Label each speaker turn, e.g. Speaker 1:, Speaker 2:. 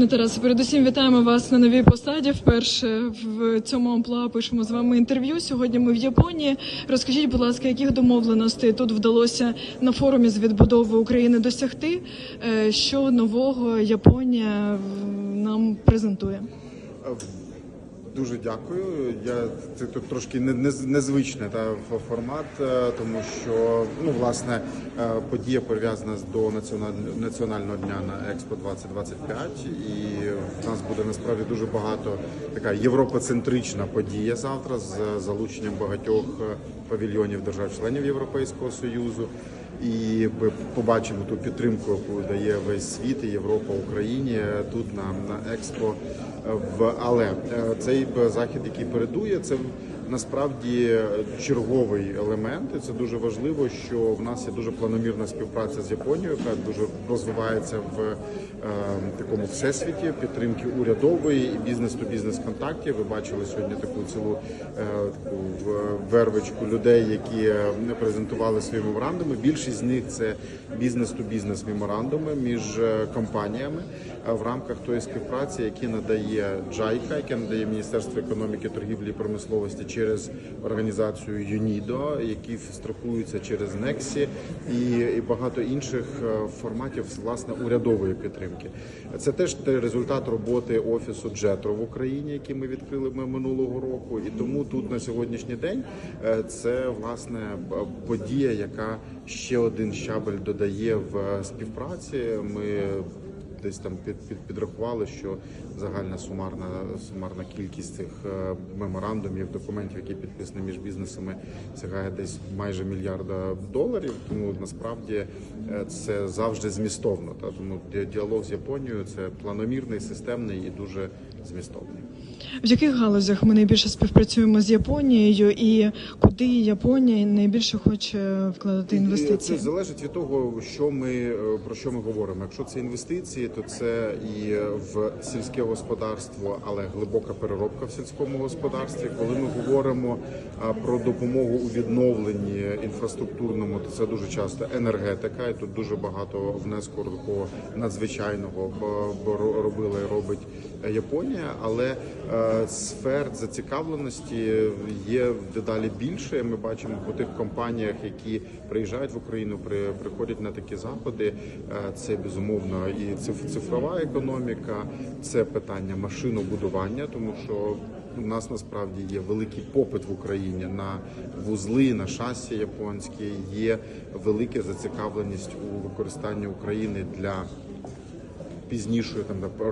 Speaker 1: Пане Тарасе, передусім вітаємо вас на новій посаді. Вперше в цьому амплуа пишемо з вами інтерв'ю. Сьогодні ми в Японії. Розкажіть, будь ласка, яких домовленостей тут вдалося на форумі з відбудови України досягти? Е, Що нового Японія нам презентує?
Speaker 2: Дуже дякую. Я це тут трошки не- не- незвичний та формат, е, тому що ну власне е, подія пов'язана до національного дня на Експо 2025 і в нас буде насправді дуже багато така європоцентрична подія завтра з залученням багатьох е, павільйонів держав-членів Європейського союзу. І ми побачимо ту підтримку, яку дає весь світ і Європа Україні е, тут на, на експо. Е, В але е, цей захід, який передує, це насправді черговий елемент. І це дуже важливо, що в нас є дуже планомірна співпраця з Японією, яка дуже розвивається в е, такому всесвіті підтримки урядової і бізнес-то-бізнес контактів. Ви бачили сьогодні таку цілу е, таку вервичку людей, які е, презентували свої меморандуми. Більшість з них це бізнес-то-бізнес меморандуми між е, компаніями е, в рамках тої співпраці, які надає JICA, яке надає Міністерство економіки, торгівлі і промисловості через організацію ЮНІДО, які страхуються через Нексі і, багато інших е, форматів власне урядової підтримки. Це теж результат роботи офісу Джетро в Україні, який ми відкрили ми минулого року. І тому тут на сьогоднішній день е, це власне подія, яка ще один щабель додає в е, співпраці. Ми десь там під, під підрахували, що загальна сумарна сумарна кількість цих е, меморандумів, документів, які підписані між бізнесами, сягає десь майже мільярда доларів. Тому насправді е, це завжди змістовно. Та тому діалог з Японією це планомірний, системний і дуже змістовний.
Speaker 1: В яких галузях ми найбільше співпрацюємо з Японією, і куди Японія найбільше хоче вкладати інвестиції?
Speaker 2: Це залежить від того, що ми е, про що ми говоримо. Якщо це інвестиції, то це і в сільське господарство, але глибока переробка в сільському господарстві. Коли ми говоримо про допомогу у відновленні інфраструктурному, то це дуже часто енергетика, і тут дуже багато внеску такого надзвичайного робила і робить Японія, але сфер зацікавленості є дедалі більше. Ми бачимо по тих компаніях, які приїжджають в Україну, при, приходять на такі заходи. Це безумовно і циф- цифрова економіка, це питання машинобудування, тому що у нас насправді є великий попит в Україні на вузли, на шасі японські. Є велика зацікавленість у використанні України для пізнішої там розташування